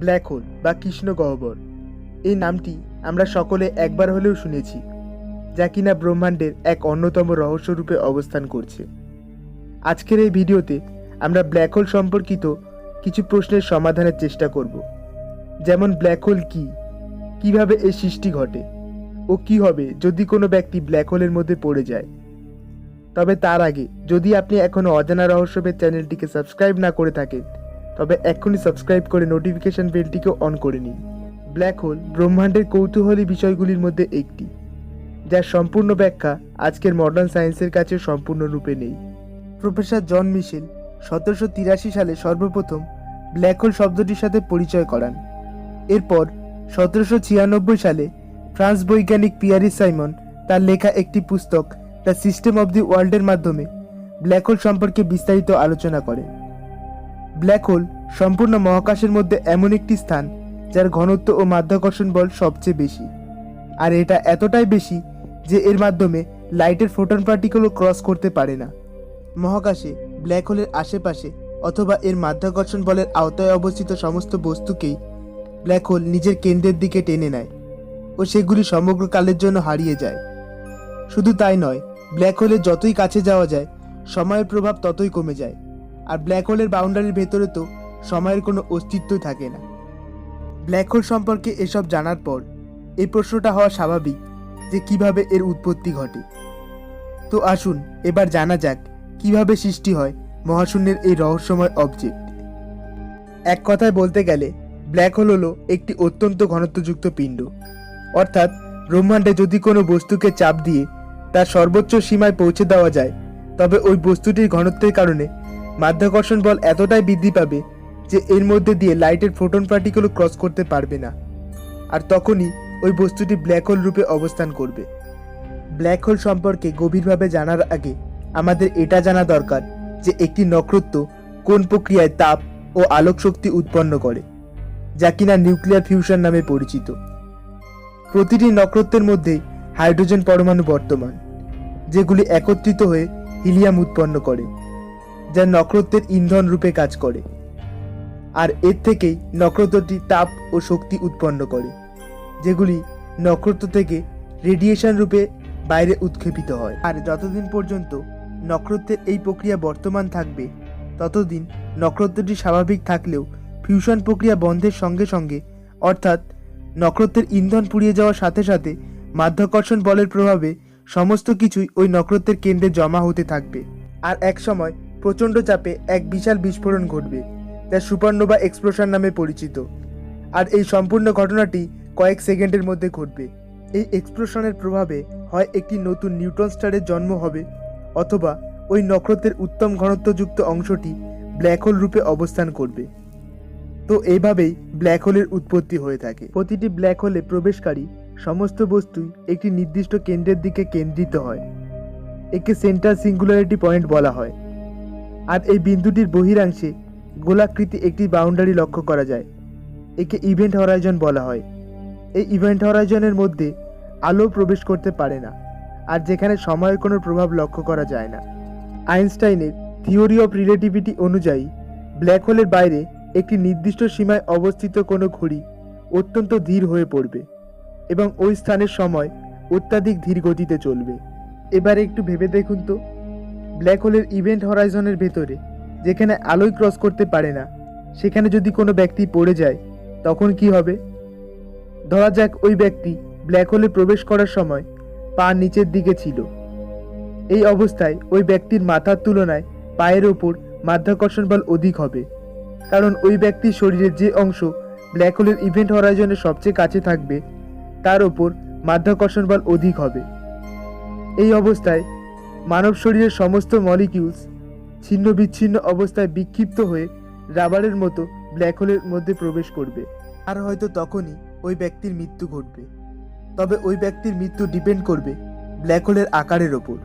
Black hole বা কৃষ্ণ গহ্বর। এই নামটি আমরা সকলে একবার হলেও শুনেছি, যা কিনা ব্রহ্মাণ্ডের এক অন্যতম রহস্যরূপে অবস্থান করছে। আজকের এই ভিডিওতে আমরা ব্ল্যাক হোল সম্পর্কিত কিছু প্রশ্নের সমাধানের চেষ্টা করব, যেমন ব্ল্যাক হোল কী, কীভাবে এর সৃষ্টি ঘটে, ও কি হবে যদি কোনো ব্যক্তি ব্ল্যাক হোলের মধ্যে পড়ে যায়। তবে তার আগে যদি আপনি এখনও অজানা রহস্যবেদ চ্যানেলটিকে সাবস্ক্রাইব না করে থাকেন তবে এক্ষুনি সাবস্ক্রাইব করে নোটিফিকেশন বেলটিকেও অন করে নিন। ব্ল্যাক হোল ব্রহ্মাণ্ডের কৌতূহলী বিষয়গুলির মধ্যে একটি, যার সম্পূর্ণ ব্যাখ্যা আজকের মডার্ন সায়েন্সের কাছে সম্পূর্ণরূপে নেই। প্রফেসর জন মিশেল সতেরোশো তিরাশি সালে সর্বপ্রথম ব্ল্যাক হোল শব্দটির সাথে পরিচয় করান। এরপর সতেরোশো ছিয়ানব্বই সালে ফ্রান্স বৈজ্ঞানিক পিয়ারি সাইমন তার লেখা একটি পুস্তক দ্য সিস্টেম অব দি ওয়ার্ল্ডের মাধ্যমে ব্ল্যাক হোল সম্পর্কে বিস্তারিত আলোচনা করেন ব্ল্যাক হোল সম্পূর্ণ মহাকাশের মধ্যে এমন একটি স্থান যার ঘনত্ব ও মাধ্যাকর্ষণ বল সবচেয়ে বেশি। আর এটা এতটাই বেশি যে এর মাধ্যমে লাইটের ফোটন পার্টিকেলও ক্রস করতে পারে না। মহাকাশে ব্ল্যাক হোলের আশেপাশে অথবা এর মাধ্যাকর্ষণ বলের আওতায় অবস্থিত সমস্ত বস্তুকেই ব্ল্যাক হোল নিজের কেন্দ্রের দিকে টেনে নেয় ও সেগুলি সমগ্র কালের জন্য হারিয়ে যায়। শুধু তাই নয়, ব্ল্যাক হোলের যতই কাছে যাওয়া যায়, সময়ের প্রভাব ততই কমে যায়। আর ব্ল্যাক হোলের বাউন্ডারির ভেতরে তো সময়ের কোনো অস্তিত্বই থাকে না। ব্ল্যাক হোল সম্পর্কে এসব জানার পর এই প্রশ্নটা হওয়া স্বাভাবিক যে কীভাবে এর উৎপত্তি ঘটে। তো আসুন এবার জানা যাক কীভাবে সৃষ্টি হয় মহাশূন্যের এই রহস্যময় অবজেক্ট এক কথায় বলতে গেলে ব্ল্যাক হোল হলো একটি অত্যন্ত ঘনত্বযুক্ত পিণ্ড। অর্থাৎ ব্রহ্মাণ্ডে যদি কোনো বস্তুকে চাপ দিয়ে তার সর্বোচ্চ সীমায় পৌঁছে দেওয়া যায়, তবে ওই বস্তুটির ঘনত্বের কারণে মাধ্যাকর্ষণ বল এতটাই বৃদ্ধি পাবে যে এর মধ্যে দিয়ে লাইটের ফোটন পার্টিকেলও ক্রস করতে পারবে না। আর তখনই ওই বস্তুটি ব্ল্যাক হোল রূপে অবস্থান করবে। ব্ল্যাক হোল সম্পর্কে গভীরভাবে জানার আগে আমাদের এটা জানা দরকার যে একটি নক্ষত্র কোন প্রক্রিয়ায় তাপ ও আলোক শক্তি উৎপন্ন করে, যা কিনা নিউক্লিয়ার ফিউশন নামে পরিচিত। প্রতিটি নক্ষত্রের মধ্যেই হাইড্রোজেন পরমাণু বর্তমান, যেগুলি একত্রিত হয়ে হিলিয়াম উৎপন্ন করে। যা নক্ষত্রের ইন্ধন রূপে কাজ করে। আর এর থেকেই নক্ষত্রটি তাপ ও শক্তি উৎপন্ন করে, যেগুলি নক্ষত্র থেকে রেডিয়েশন রূপে বাইরে উৎক্ষেপিত হয়। আর যতদিন পর্যন্ত নক্ষত্রের এই প্রক্রিয়া বর্তমান থাকবে, ততদিন নক্ষত্রটি স্বাভাবিক থাকলেও ফিউশন প্রক্রিয়া বন্ধের সঙ্গে সঙ্গে, অর্থাৎ নক্ষত্রের ইন্ধন পুড়িয়ে যাওয়ার সাথে সাথে মাধ্যাকর্ষণ বলের প্রভাবে সমস্ত কিছুই ওই নক্ষত্রের কেন্দ্রে জমা হতে থাকবে। আর এক সময় প্রচণ্ড চাপে এক বিশাল বিস্ফোরণ ঘটবে, যা সুপারনোভা এক্সপ্লোশন নামে পরিচিত। আর এই সম্পূর্ণ ঘটনাটি কয়েক সেকেন্ডের মধ্যে ঘটবে। এই এক্সপ্লোশনের প্রভাবে হয় একটি নতুন নিউটন স্টারের জন্ম হবে, অথবা ওই নক্ষত্রের উত্তম ঘনত্বযুক্ত অংশটি ব্ল্যাক হোল রূপে অবস্থান করবে। তো এইভাবেই ব্ল্যাক হোলের উৎপত্তি হয়ে থাকে। প্রতিটি ব্ল্যাক হোলে প্রবেশকারী সমস্ত বস্তুই একটি নির্দিষ্ট কেন্দ্রের দিকে কেন্দ্রিত হয়। একে সেন্টার সিঙ্গুলারিটি পয়েন্ট বলা হয়। আর এই বিন্দুটির বহিরাংশে গোলাকৃতি একটি বাউন্ডারি লক্ষ্য করা যায়, একে ইভেন্ট হরাইজন বলা হয়। এই ইভেন্ট হরাইজনের মধ্যে আলো প্রবেশ করতে পারে না, আর যেখানে সময়ের কোনো প্রভাব লক্ষ্য করা যায় না। আইনস্টাইনের থিওরি অফ রিলেটিভিটি অনুযায়ী, ব্ল্যাক হোলের বাইরে একটি নির্দিষ্ট সীমায় অবস্থিত কোনো ঘড়ি অত্যন্ত ধীর হয়ে পড়বে এবং ওই স্থানের সময় অত্যাধিক ধীর গতিতে চলবে। এবার একটু ভেবে দেখুন তো। ব্ল্যাক হোলের ইভেন্ট হরাইজনের ভেতরে, যেখানে আলোই ক্রস করতে পারে না, সেখানে যদি কোনো ব্যক্তি পড়ে যায়, তখন কি হবে? ধরা যাক ওই ব্যক্তি ব্ল্যাক হোলে প্রবেশ করার সময় পা নিচের দিকে ছিল। এই অবস্থায় ওই ব্যক্তির মাথার তুলনায় পায়ের ওপর মাধ্যাকর্ষণ বল অধিক হবে, কারণ ওই ব্যক্তির শরীরের যে অংশ ব্ল্যাক হোলের ইভেন্ট হরাইজনের সবচেয়ে কাছে থাকবে, তার ওপর মাধ্যাকর্ষণ বল অধিক হবে। এই অবস্থায় মানব শরীরের সমস্ত মলিকিউলস ছিন্ন বিচ্ছিন্ন অবস্থায় বিক্ষিপ্ত হয়ে রাবারের মতো ব্ল্যাক হোলের মধ্যে প্রবেশ করবে। আর হয়তো তখনই ওই ব্যক্তির মৃত্যু ঘটবে। তবে ওই ব্যক্তির মৃত্যু ডিপেন্ড করবে ব্ল্যাক হোলের আকারের ওপর।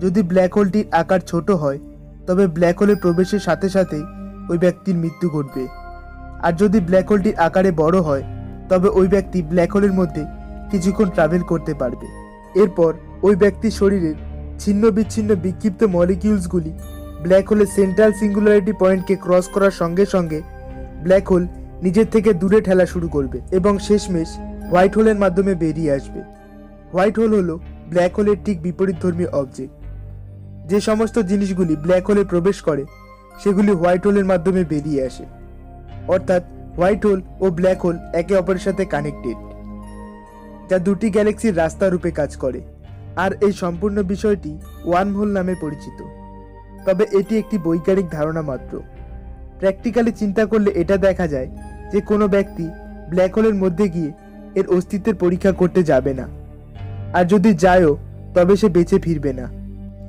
যদি ব্ল্যাক হোলটির আকার ছোট হয়, তবে ব্ল্যাক হোলের প্রবেশের সাথে সাথেই ওই ব্যক্তির মৃত্যু ঘটবে। আর যদি ব্ল্যাক হোলটির আকারে বড় হয়, তবে ওই ব্যক্তি ব্ল্যাক হোলের মধ্যে কিছুক্ষণ ট্রাভেল করতে পারবে। এরপর ওই ব্যক্তির শরীরের ছিন্ন বিচ্ছিন্ন বিক্ষিপ্ত মলিকিউলসগুলি ব্ল্যাক হোলের সেন্ট্রাল সিঙ্গুলারিটি পয়েন্টকে ক্রস করার সঙ্গে সঙ্গে ব্ল্যাক হোল নিজের থেকে দূরে ঠেলা শুরু করবে এবং শেষমেশ হোয়াইট হোলের মাধ্যমে বেরিয়ে আসবে। হোয়াইট হোল হলো ব্ল্যাক হোলের ঠিক বিপরীতধর্মী অবজেক্ট যে সমস্ত জিনিসগুলি ব্ল্যাক হোলে প্রবেশ করে, সেগুলি হোয়াইট হোলের মাধ্যমে বেরিয়ে আসে। অর্থাৎ হোয়াইট হোল ও ব্ল্যাক হোল একে অপরের সাথে কানেক্টেড যা দুটি গ্যালাক্সির রাস্তা রূপে কাজ করে। আর এই সম্পূর্ণ বিষয়টি ওয়ান হোল নামে পরিচিত। তবে এটি একটি বৈজ্ঞানিক ধারণা মাত্র। প্র্যাকটিক্যালি চিন্তা করলে এটা দেখা যায় যে কোনো ব্যক্তি ব্ল্যাক হোলের মধ্যে গিয়ে এর অস্তিত্বের পরীক্ষা করতে যাবে না। আর যদি যায়ও, তবে সে বেঁচে ফিরবে না।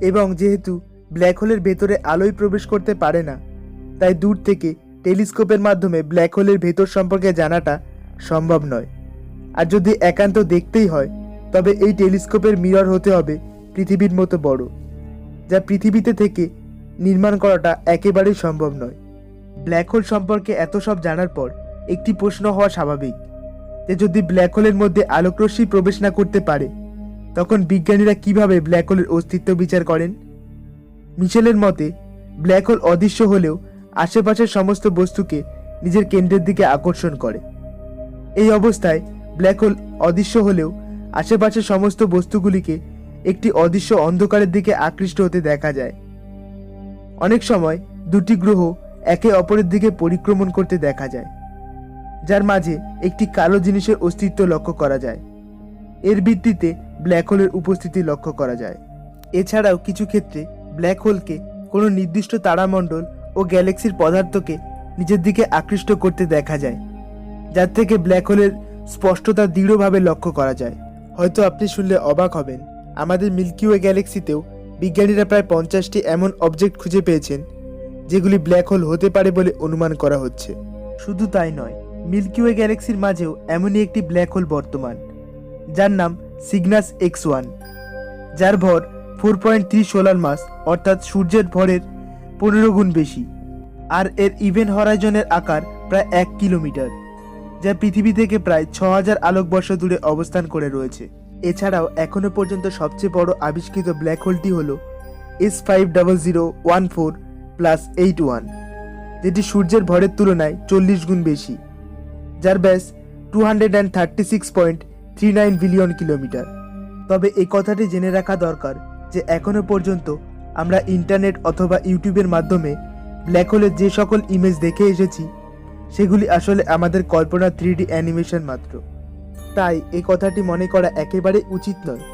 এবং যেহেতু ব্ল্যাক হোলের ভেতরে আলোয় প্রবেশ করতে পারে না, তাই দূর থেকে টেলিস্কোপের মাধ্যমে ব্ল্যাক হোলের ভেতর সম্পর্কে জানাটা সম্ভব নয়। আর যদি একান্ত দেখতেই হয় তবে এই টেলিস্কোপের মিরর হতে হবে পৃথিবীর মতো বড়, যা পৃথিবীতে থেকে নির্মাণ করাটা একেবারেই সম্ভব নয়। ব্ল্যাক হোল সম্পর্কে এত সব জানার পর একটি প্রশ্ন হওয়া স্বাভাবিক যে যদি ব্ল্যাক হোলের মধ্যে আলোকরশ্মি প্রবেশ না করতে পারে, তখন বিজ্ঞানীরা কীভাবে ব্ল্যাক হোলের অস্তিত্ব বিচার করেন? মিশেলের মতে, ব্ল্যাক হোল অদৃশ্য হলেও আশেপাশের সমস্ত বস্তুকে নিজের কেন্দ্রের দিকে আকর্ষণ করে। এই অবস্থায় ব্ল্যাক হোল অদৃশ্য হলেও আশেপাশের সমস্ত বস্তুগুলিকে একটি অদৃশ্য অন্ধকারের দিকে আকৃষ্ট হতে দেখা যায়। অনেক সময় দুটি গ্রহ একে অপরের দিকে পরিক্রমণ করতে দেখা যায়, যার মাঝে একটি কালো জিনিসের অস্তিত্ব লক্ষ্য করা যায়। এর ভিত্তিতে ব্ল্যাক হোলের উপস্থিতি লক্ষ্য করা যায়। এছাড়াও কিছু ক্ষেত্রে ব্ল্যাক হোলকে কোনো নির্দিষ্ট তারামণ্ডল ও গ্যালাক্সির পদার্থকে নিজের দিকে আকৃষ্ট করতে দেখা যায়, যার থেকে ব্ল্যাক হোলের স্পষ্টতা দৃঢ়ভাবে লক্ষ্য করা যায়। হয়তো আপনি শুনলে অবাক হবেন। আমাদের মিল্কি ওয়ে গ্যালাক্সিতেও বিজ্ঞানীরা প্রায় পঞ্চাশটি এমন অবজেক্ট খুঁজে পেয়েছেন, যেগুলি ব্ল্যাক হোল হতে পারে বলে অনুমান করা হচ্ছে। শুধু তাই নয়, মিল্কি ওয়ে গ্যালাক্সির মাঝেও এমনই একটি ব্ল্যাক হোল বর্তমান, যার নাম সিগনাস এক্স ওয়ান, যার ভর four point three solar mass, অর্থাৎ সূর্যের ভরের পনেরো গুণ বেশি, আর এর ইভেন্ট হরাইজনের আকার প্রায় এক কিলোমিটার। যা পৃথিবী থেকে প্রায় ছ হাজার আলোকবর্ষ দূরে অবস্থান করে রয়েছে। এছাড়াও এখনও পর্যন্ত সবচেয়ে বড় আবিষ্কৃত ব্ল্যাক হোলটি হল S five double zero one four plus eight one যেটি সূর্যের ভরের তুলনায় চল্লিশ গুণ বেশি, যার ব্যাস two hundred and thirty six point three nine billion kilometre. তবে এই কথাটি জেনে রাখা দরকার যে এখনও পর্যন্ত আমরা ইন্টারনেট অথবা ইউটিউবের মাধ্যমে ব্ল্যাক হোলের যে সকল ইমেজ দেখে এসেছি সেগুলি আসলে আমাদের কল্পনা থ্রি অ্যানিমেশন মাত্র। তাই এই কথাটি মনে করা একেবারে উচিত নয়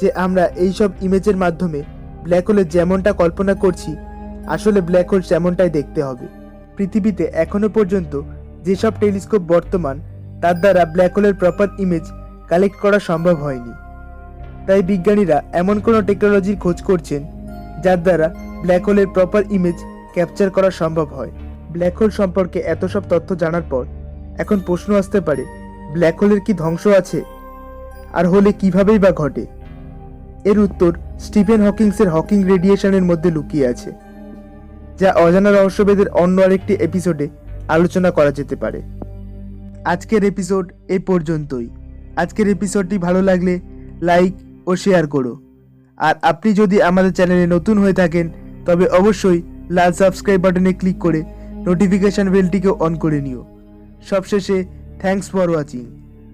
যে আমরা এই সব ইমেজের মাধ্যমে ব্ল্যাক হোলের যেমনটা কল্পনা করছি, আসলে ব্ল্যাক হোল সেমনটাই দেখতে হবে। পৃথিবীতে এখনও পর্যন্ত যেসব টেলিস্কোপ বর্তমান, তার দ্বারা ব্ল্যাক হোলের প্রপার ইমেজ কালেক্ট করা সম্ভব হয়নি। তাই বিজ্ঞানীরা এমন কোনো টেকনোলজির খোঁজ করছেন, যার দ্বারা ব্ল্যাক হোলের প্রপার ইমেজ ক্যাপচার করা সম্ভব হয়। ব্ল্যাক হোল সম্পর্কে এত সব তথ্য জানার পর এখন প্রশ্ন আসতে পারে ব্ল্যাক হোলের কি ধ্বংস আছে? আর হলে কিভাবেই বা ঘটে? এর উত্তর স্টিফেন হকিংসের হকিং রেডিয়েশনের মধ্যে লুকিয়ে আছে, যা অজানা রহস্যবেদের অন্য আরেকটি এপিসোডে আলোচনা করা যেতে পারে। আজকের এপিসোড এ পর্যন্তই। আজকের এপিসোডটি ভালো লাগলে লাইক ও শেয়ার করো। আর আপনি যদি আমাদের চ্যানেলে নতুন হয়ে থাকেন, তবে অবশ্যই লাল সাবস্ক্রাইব বাটনে ক্লিক করে নোটিফিকেশন বেলটিকে অন করে নিও। সবশেষে থ্যাংকস ফর ওয়াচিং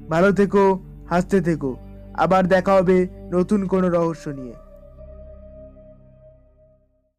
ভালো থেকো, হাসতে থেকো। আবার দেখা হবে নতুন কোনো রহস্য নিয়ে।